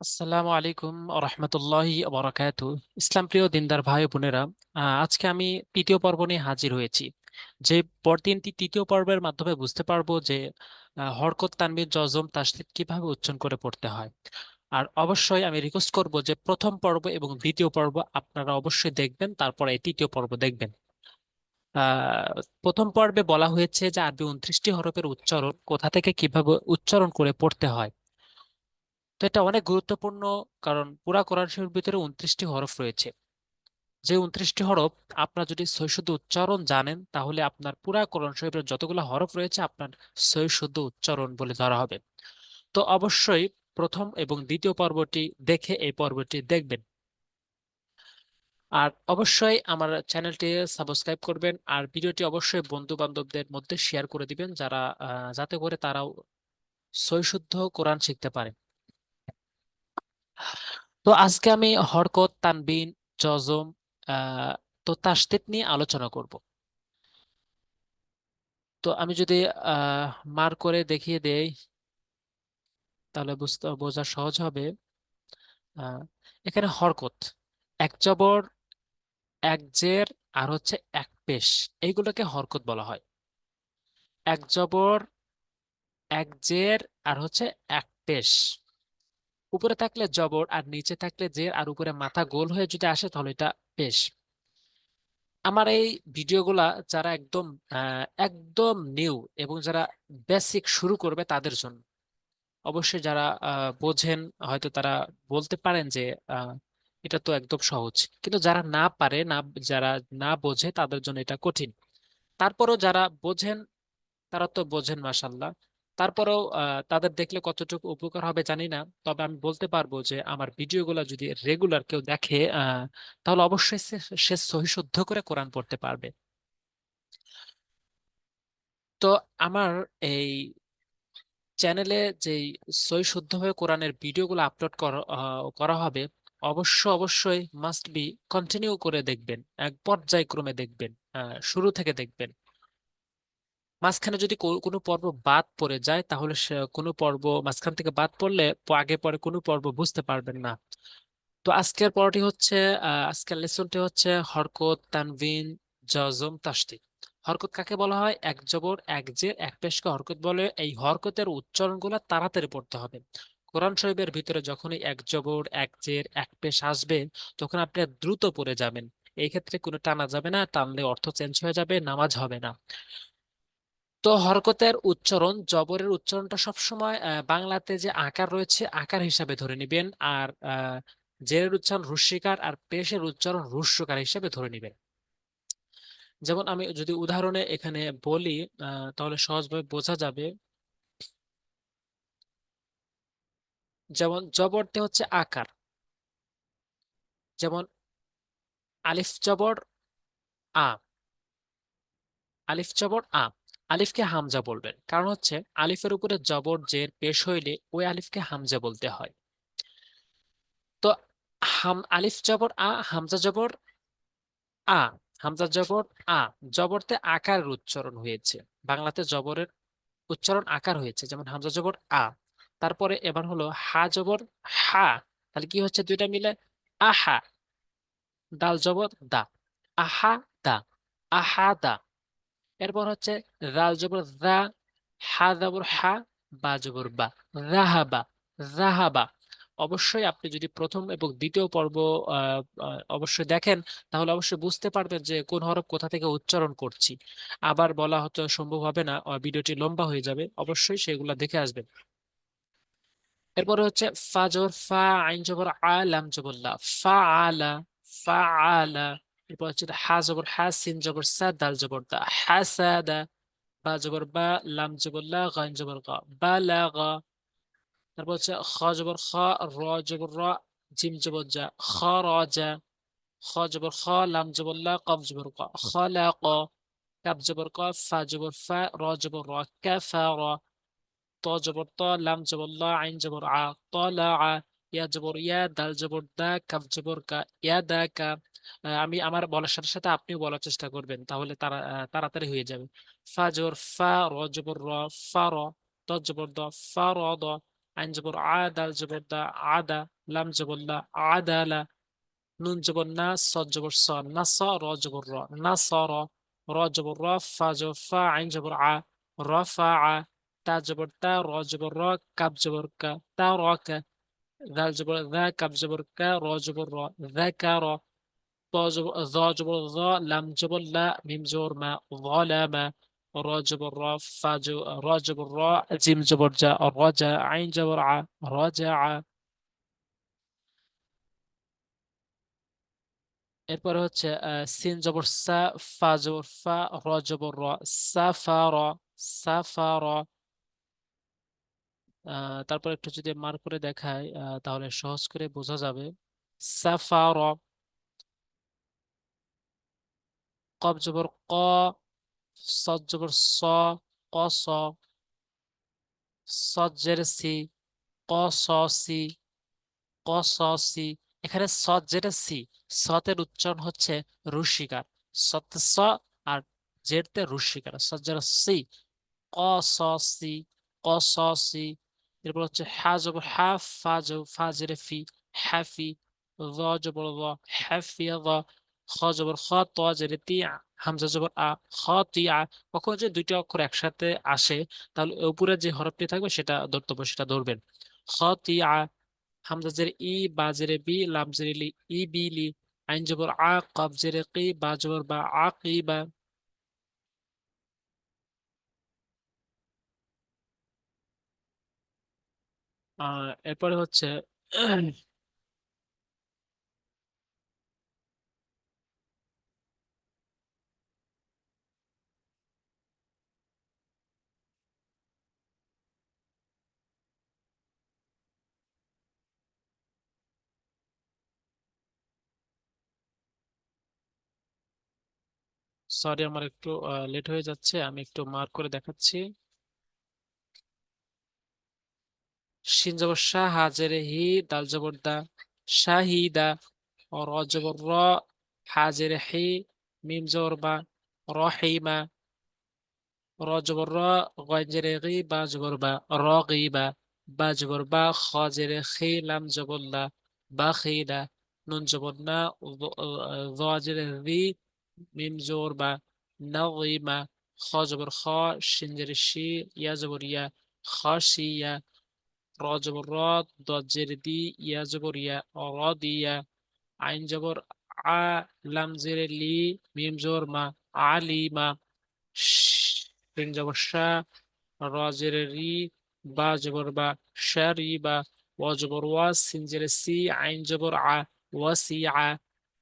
আসসালামু আলাইকুম রহমতুল্লাহি বরাকাতু ইসলাম প্রিয় দিনদার ভাই বোনেরা আজকে আমি তৃতীয় পর্ব নিয়ে হাজির হয়েছি। যে পর তিনটি তৃতীয় পর্বের মাধ্যমে বুঝতে পারব যে হরকত তানবির জজম তাসদীদ কীভাবে উচ্চারণ করে পড়তে হয়। আর অবশ্যই আমি রিকোয়েস্ট করব যে প্রথম পর্ব এবং দ্বিতীয় পর্ব আপনারা অবশ্যই দেখবেন, তারপরে তৃতীয় পর্ব দেখবেন। প্রথম পর্বে বলা হয়েছে যে আরবি উনত্রিশটি হরফের উচ্চারণ কোথা থেকে কীভাবে উচ্চারণ করে পড়তে হয়। তো এটা অনেক গুরুত্বপূর্ণ, কারণ পুরা কোরআন শরীফের ভিতরে উনত্রিশটি হরফ রয়েছে। যে উনত্রিশটি হরফ আপনার যদি সহি শুদ্ধ উচ্চারণ জানেন, তাহলে আপনার পুরা কোরআন শরীফের যতগুলো হরফ রয়েছে, আপনার সহি শুদ্ধ উচ্চারণ বলে ধরা হবে। তো অবশ্যই প্রথম এবং দ্বিতীয় পর্বটি দেখে এই পর্বটি দেখবেন। আর অবশ্যই আমার চ্যানেলটি সাবস্ক্রাইব করবেন, আর ভিডিওটি অবশ্যই বন্ধু বান্ধবদের মধ্যে শেয়ার করে দিবেন, যারা যাতে করে তারাও সহি শুদ্ধ কোরআন শিখতে পারে। তো আজকে আমি হরকত, তানবিন, জজম তো তাসদীদ নিয়ে আলোচনা করব। তো আমি যদি মার করে দেখিয়ে দেই, তাহলে বুঝতে, বোঝা সহজ হবে। এখানে হরকত, এক জবর, এক জের, আর হচ্ছে এক পেশ, এইগুলোকে হরকত বলা হয়। এক জবর, এক জের, আর হচ্ছে এক পেশ। উপরে থাকলে জবর আর নিচে থাকলে জের আর উপরে মাথা গোল হয়ে যদি আসে তাহলে এটা পেশ আমার এই ভিডিওগুলা যারা একদম একদম নিউ এবং যারা বেসিক শুরু করবে তাদের জন্য। অবশ্যই যারা বোঝেন হয়তো তারা বলতে পারেন যে এটা তো একদম সহজ। কিন্তু যারা না পারে, না, যারা না বোঝে তাদের জন্য এটা কঠিন। তারপরও যারা বোঝেন, তারা তো বোঝেন মাসাল্লাহ তারপরেও তাদের দেখলে কতটুকু উপকার হবে জানি না। তবে আমি বলতে পারব যে, আমার ভিডিওগুলো যদি রেগুলার কেউ দেখে তাহলে অবশ্যই সে সে সহি শুদ্ধ করে কোরআন পড়তে পারবে। তো আমার এই চ্যানেলে যেই সই শুদ্ধভাবে কোরআনের ভিডিওগুলো আপলোড করা হবে, অবশ্য, অবশ্যই মাস্ট বি কন্টিনিউ করে দেখবেন, এক পর্যায়ক্রমে দেখবেন শুরু থেকে দেখবেন। মাঝখানে যদি কোনো পর্ব বাদ পড়ে যায়, তাহলে কোনো পর্ব মাঝখান থেকে বাদ পড়লে আগে পরে কোনো পর্ব বুঝতে পারবেন না। তো আজকের পড়াটি হচ্ছে আজকের লেসনটি হচ্ছে হরকত, তানভিন, জজম তাসদীদ হরকত কাকে বলা হয়? এক জবর, এক জের এক পেশকে হরকত বলে। এই হরকতের উচ্চারণগুলো তাড়াতাড়ি পড়তে হবে। কোরআন শরীফের ভিতরে যখনই এক জবর, এক জের, এক পেশ আসবে, তখন আপনি দ্রুত পড়ে যাবেন। এই ক্ষেত্রে কোনো টানা যাবে না, টানলে অর্থ চেঞ্জ হয়ে যাবে, নামাজ হবে না। তো হরকতের উচ্চারণ, জবরের উচ্চারণটা সবসময় বাংলাতে যে আকার রয়েছে, আকার হিসাবে ধরে নেবেন। আর জেরের উচ্চারণ রস্যিকার আর পেশের উচ্চারণ রস্যকার হিসাবে ধরে নেবেন। যেমন আমি যদি উদাহরণে এখানে বলি তাহলে সহজভাবে বোঝা যাবে। যেমন জবরতে হচ্ছে আকার। যেমন আলিফ জবর আ। আলিফ জবর আ। আলিফকে হামজা বলবেন। কারণ হচ্ছে আলিফের উপরে জবর, জের, পেশ হইলে ওই আলিফকে হামজা বলতে হয়। তো হাম, আলিফ জবর, আ, হামজা জবর, আ, হামজা জবর, আ, জবরতে আকারের উচ্চারণ হয়েছে। বাংলাতে জবরের উচ্চারণ আকার হয়েছে, যেমন হামজা জবর, আ। তারপরে এবার হলো হা জবর, হা। তাহলে কি হচ্ছে দুইটা মিলে? আহা, দাল জবর, দা। আহা দা। আহা, দা। এরপর হচ্ছে রাল জবর রা হা জবর হা, বা জবর বা রাহাবা রাহাবা অবশ্যই আপনি যদি প্রথম এবং দ্বিতীয় পর্ব অবশ্যই দেখেন, তাহলে অবশ্যই বুঝতে পারবেন যে কোন হরফ কোথা থেকে উচ্চারণ করছি। আবার বলা হয়তো সম্ভব হবে না ভিডিওটি লম্বা হয়ে যাবে, অবশ্যই সেগুলো দেখে আসবেন। এরপরে হচ্ছে ফা জবর ফা, আইন জবর আ, লাম জবর ফা আলা ফা আলা এরপর হচ্ছে হা জবর হা, সিন জবর সা, দাল জবর দা হাসাদা বা জবর বা, লাম জবর লা গাইন জবর গা। বালাগা তারপর হচ্ছে খ জবর খ, র জবর র, জিম জবর জা খরাজা খ জবর খ, লাম জবর লা কফ জবর ক খলাক কাপ জবর ক, ফা জবর ফা, র জবর র কাফারা ত জবর ত, লাম জবর লা, আইন জবর আ তলা ইয়া জবর, ইয়া দাল জবর, দা কাফ জবর, কা, ইয়া দা কা। আমি আমার বলার সাথে সাথে আপনিও বলার চেষ্টা করবেন, তাহলে তারা তাড়াতাড়ি হয়ে যাবে। ফা জবর, ফা, র জবর, র, ফা, র, ত জবর, দ, ফা, র, দ, আইন জবর, আ, দাল জবর, দা আদা লাম জবর লা আদালা নুন জবর, না, সদ জবর, স, না, স, র জবর, র, না, স, র র জবর, র, ফা জবর, ফা, আইন জবর, আ, র, ফা, আ, তা জবর, তা, র জবর, র কাব জবর, কা, তা, র, কা ذال جبر ذا كاب جبر كا را جبر را ذكر طا جبر ذا جبر ذا لم جبر لا ميم جبر ما ظلم را جبر را فا جبر را جبر را جيم جبر جا رجع عين جبر ع رجع এরপরে হচ্ছে আহ, সিন জবর সা ফা জবর ফা র জবর র সাফার সাফার আহ, তারপর একটু যদি মার করে দেখায় তাহলে সহজ করে বোঝা যাবে। সাফার কব জবর ক সজ্জবর স, ক সজ্জের সি, ক সি ক সি এখানে সজ্জের সি, সতের উচ্চারণ হচ্ছে রুশিকার। সত স আর জেরতে রুশিকার। সজ্জের সি, ক সি ক সি এরপর হচ্ছে হা জবর হা ফা ফা জের ফি হ্যাফি য জবর য হ্যাফিয়াদ খ জবর খ ত জের তি হামজা জবর আ খ তি আ কখন যে দুইটা অক্ষর একসাথে আসে, তাহলে উপরে যে হরফটি থাকবে সেটা ধরতে হবে, সেটা ধরবেন। খ তি আ হামজা জের ই বা জের বি লাম জের লি ই বি লি আইন জবর আ কব জের কি বা জবর বা আ কি বা আহ এরপরে হচ্ছে সরি আমার একটু লেট হয়ে যাচ্ছে। আমি একটু মার্ক করে দেখাচ্ছি। شین زبر شه حاضر هی دال زبر دا شهیده را زبر را حاضر هی میم زبر با راحیمه را زبر را غنجر غی با زبر با را غی با زبر با خاضره خی لم زبر دا با خیده نون زبر نه ظاجره ذی میم زبر با نغیمه خا زبر خا شنجرشی شی یا زبر یا র জবর র দজের দি ইয়া জবর ইয়া রাদিয়া আইন জবর আ লাম জের লি মিম জবর মা আলিমা শিন জবর শা র জের রি বা জবর বা শারিবা ওয়া জবর ওয়া সিন জের সি আইন জবর আ ওয়াসিআ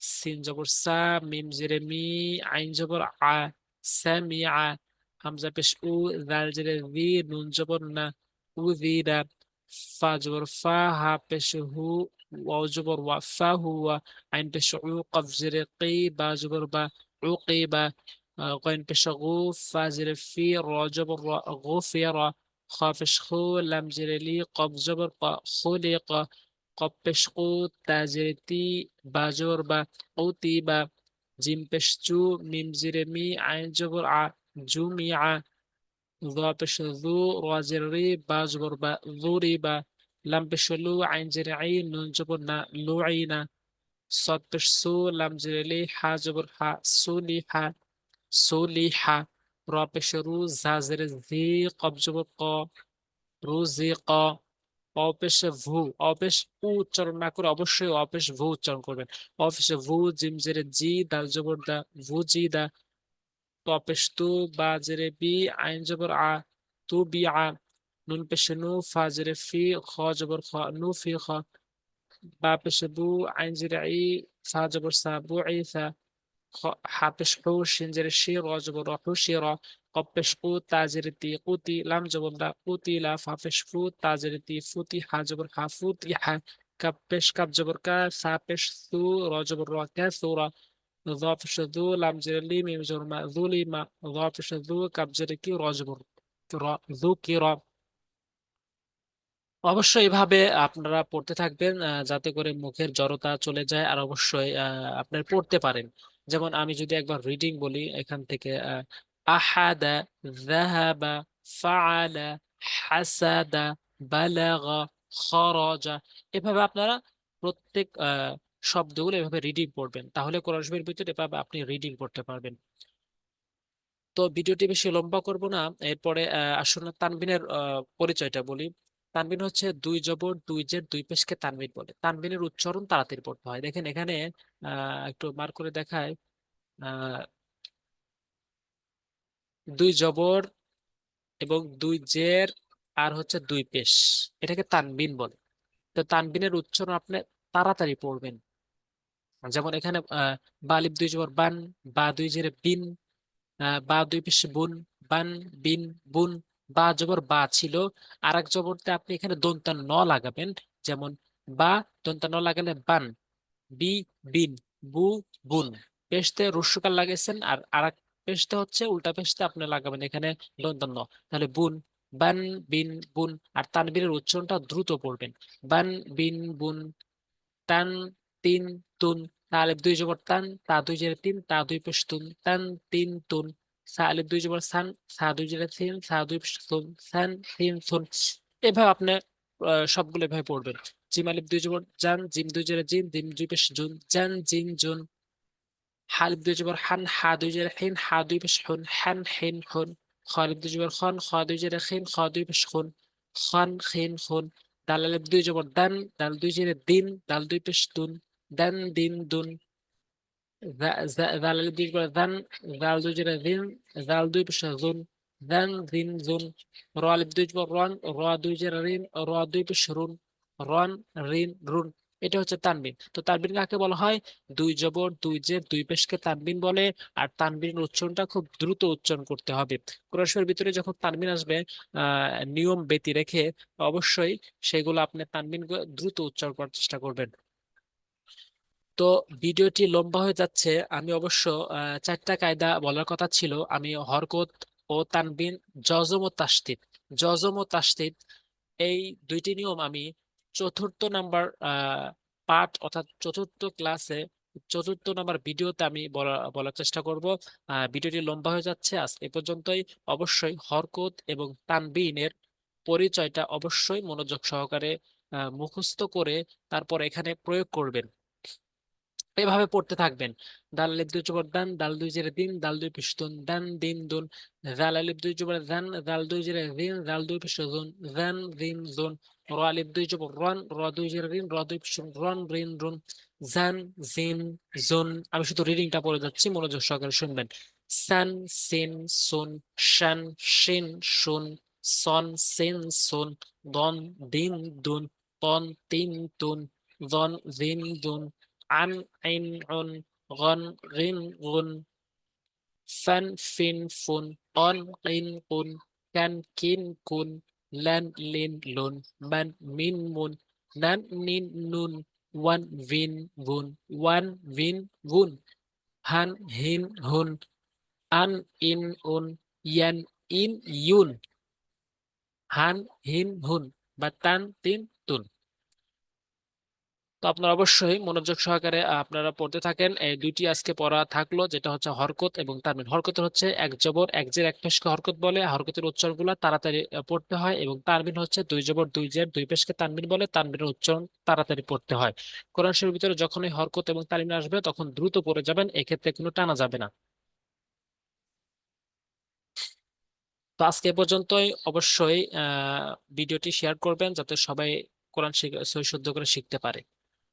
সিন জবর সা মিম জের মি আইন জবর আ সামিআ হামজা পেশ উ দাল জের দি নুন জবর না উযিরা فا فا ها هو وفا هو عين بش عوقف باجبر با عوقي با غين بش فازر فا زر في را جبر غفر خافش خو لم زرلي قب زبر قا خلق. قب بشقو تازرتي باجبر با قوتي با. جيم بشتو ميم زرمي عين جبر ع جميع ظا پیش ذو را زیر ری با زبر با ذوری با لم پیش لو عین زیر عین نون زبر نا لو عینا صاد پیش سو لم زیر لی حا زبر حا سولی حا سولی حا را پیش رو زا زیر زی قب زبر قا رو زی قا অপেশ ভু অপেশ উ উচ্চারণ না করে অবশ্যই অপেশ ভু উচ্চারণ করবেন অপেশ ভু জিম জেরে জি দাল জবর দা ভু জি দা তপেশ তু বা জেরে বি আইন জবর আ তু বি আ নুন পেশে নু ফা জেরে ফি খ জবর খ নু ফি খ বা পেশে বু আইন জেরে ই ফা জবর সা বু ই ফা حابش حو شنجر الشير واجب الروح شيرا قبش قو تاجر تي قوتي لام جبر لا قوتي لا فافش فو تاجر تي فوتي حاجبر حافوتي ح كبش كب جبر كا سابش ثو راجبر را كثورا ضافش ذو لام جر لي ميم جر ما ذولي ما ضافش ذو كب جر كي راجبر را ذو كي را অবশ্যই এভাবে আপনারা পড়তে থাকবেন আহ, যাতে করে মুখের জড়তা চলে যায় আর অবশ্যই আহ, আপনার পড়তে পারেন যেমন আমি যদি একবার রিডিং বলি এখান থেকে আহ, আহাদা যাহাবা ফাআলা হাসাদা বালাগা খরাজা এভাবে আপনারা প্রত্যেক আহ, শব্দগুলো এভাবে রিডিং করবেন তাহলে কোরআন শরীফের ভিতরে এভাবে আপনি রিডিং করতে পারবেন। তো ভিডিওটি বেশি লম্বা করব না, এরপরে আসুন তানবিনের পরিচয়টা বলি। তানবিন হচ্ছে দুই জবর, দুই জের, দুই পেশকে তানবিন বলে। তানবিনের উচ্চারণ তাড়াতাড়ি পড়তে হয়। দেখেন এখানে একটু মার করে দেখায় দুই জবর এবং দুই জের আর হচ্ছে দুই পেশ। এটাকে তানবিন বলে। তো তানবিনের উচ্চারণ আপনি তাড়াতাড়ি পড়বেন। যেমন এখানে আহ, বালিব দুই জবর বান বা দুই জের বিন বা দুই পেশ বুন বান বিন বুন বা জবর বা ছিল। আর এক জবরতে আপনি এখানে দন্তা ন লাগাবেন যেমন বা দন্তা ন লাগালে বান বি বিন বু বুন। পেশতে রস্যকার লাগাইছেন আর আর এক পেশতে হচ্ছে উল্টা পেশতে আপনি লাগাবেন এখানে দন্তা ন। তাহলে বুন বান বিন বুন আর তানবীরের উচ্চারণটা দ্রুত পড়বেন। বান বিন বুন তান তিন তুন তা আলিফ দুই জবর তান, তা দুই জেরে তিন, তা দুই পেশ তুন তান, তিন তুন, সা আলিফ দুই জবর সান, সা দুই জেরে তিন, সা দুই পেশ সান তিন, তুন এভাবে আপনি সবগুলো এভাবে পড়বেন। জিম আলিফ দুই জবর জান জিম দুই জেরে জিন, জিম দুই পেশ জুন জান, জিন। জুন হালিফ দুই জবর হান, হা দুই জেরে হিন, হা দুই পেশ হুন, হান, হিন, হুন। খালিফ দুই জবর খন, খ দুই জেরে খিন, খ দুই পেশ খুন খান খিন খুন দাল আলিফ দুই জবর দান, দাল দুই জেরে দিন, দাল দুই পেশ তুন। দান দিন দুন ذا- ذا- ذال আলিফ দুই জবর দান দাল দুই জেরে দিন দাল দুই পেশ জুন দান দিন জুন র আলিফ দুই জবর রন র দুই জেরে রিন র দুই পেশ রুন রন রিন রুন এটা হচ্ছে তানবিন তো তানবিন কাকে বলা হয় দুই জবর দুই জের দুই পেশকে তানবিন বলে আর তানবিনের উচ্চারণটা খুব দ্রুত উচ্চারণ করতে হবে কোরআন শরীফের ভিতরে যখন তানবিন আসবে আহ নিয়ম ব্যতি রেখে অবশ্যই সেগুলো আপনি তানবিন দ্রুত উচ্চারণ করার চেষ্টা করবেন তো ভিডিওটি লম্বা হয়ে যাচ্ছে। আমি অবশ্য চারটা কায়দা বলার কথা ছিল। আমি হরকত ও তানবিন, জজম ও তাসদিদ। জজম ও তাসদিদ, এই দুইটি নিয়ম আমি চতুর্থ নাম্বার পাঠ অর্থাৎ চতুর্থ ক্লাসে, চতুর্থ নাম্বার ভিডিওতে আমি বলা, বলার চেষ্টা করব। ভিডিওটি লম্বা হয়ে যাচ্ছে। আজ এ পর্যন্তই। অবশ্যই হরকত এবং তানবিনের পরিচয়টা অবশ্যই মনোযোগ সহকারে মুখস্থ করে তারপর এখানে প্রয়োগ করবেন। এভাবে পড়তে থাকবেন। দাল আলিফ দুই জবর দান, দাল দুই জেরে দিন, দাল দুই পিস্তুন দান, দিন দুন আলিফ দুই জবর দান দাল দুই জেরে দিন দাল দুই পিস্তুন দান, দিন দুন র আলিফ দুই জবর রন, র দুই জেরে রিন র দুই পিস্তুন রন রিন রুন জান জিন জুন আমি শুধু রিডিংটা পড়ে যাচ্ছি, মনোযোগ সহকারে শুনবেন। সান, সিন, সুন শান শিন শুন সন, সিন, সুন, দন, দিন দুন, তন, তিন তুন জন জিন দুন an ein un ron rin run. San fin fun on rin kun kan kin kun lan lin lun. Man min mun. Nan nin nun. Wan vin vun. Wan vin vun. Han hin hun. An in un. Yan in yun. Han hin hun. Batan tin tun. তো আপনারা অবশ্যই মনোযোগ সহকারে আপনারা পড়তে থাকেন। এই দুইটি আজকে পড়া থাকল, যেটা হচ্ছে হরকত এবং তানবিন হরকত হচ্ছে এক জবর, এক জের, এক পেশকে হরকত বলে। হরকতের উচ্চারণগুলো তাড়াতাড়ি পড়তে হয় এবং তানবিন হচ্ছে দুই জবর, দুই জের, দুই পেশকে তানবিন বলে। তানবিনের উচ্চারণ তাড়াতাড়ি পড়তে হয়। কোরআন শরীফের ভিতরে যখনই হরকত এবং তানবিন আসবে, তখন দ্রুত পড়ে যাবেন, এক্ষেত্রে কোনো টানা যাবে না। তো আজকে পর্যন্তই। অবশ্যই ভিডিওটি শেয়ার করবেন যাতে সবাই কোরআন শুদ্ধ করে শিখতে পারে।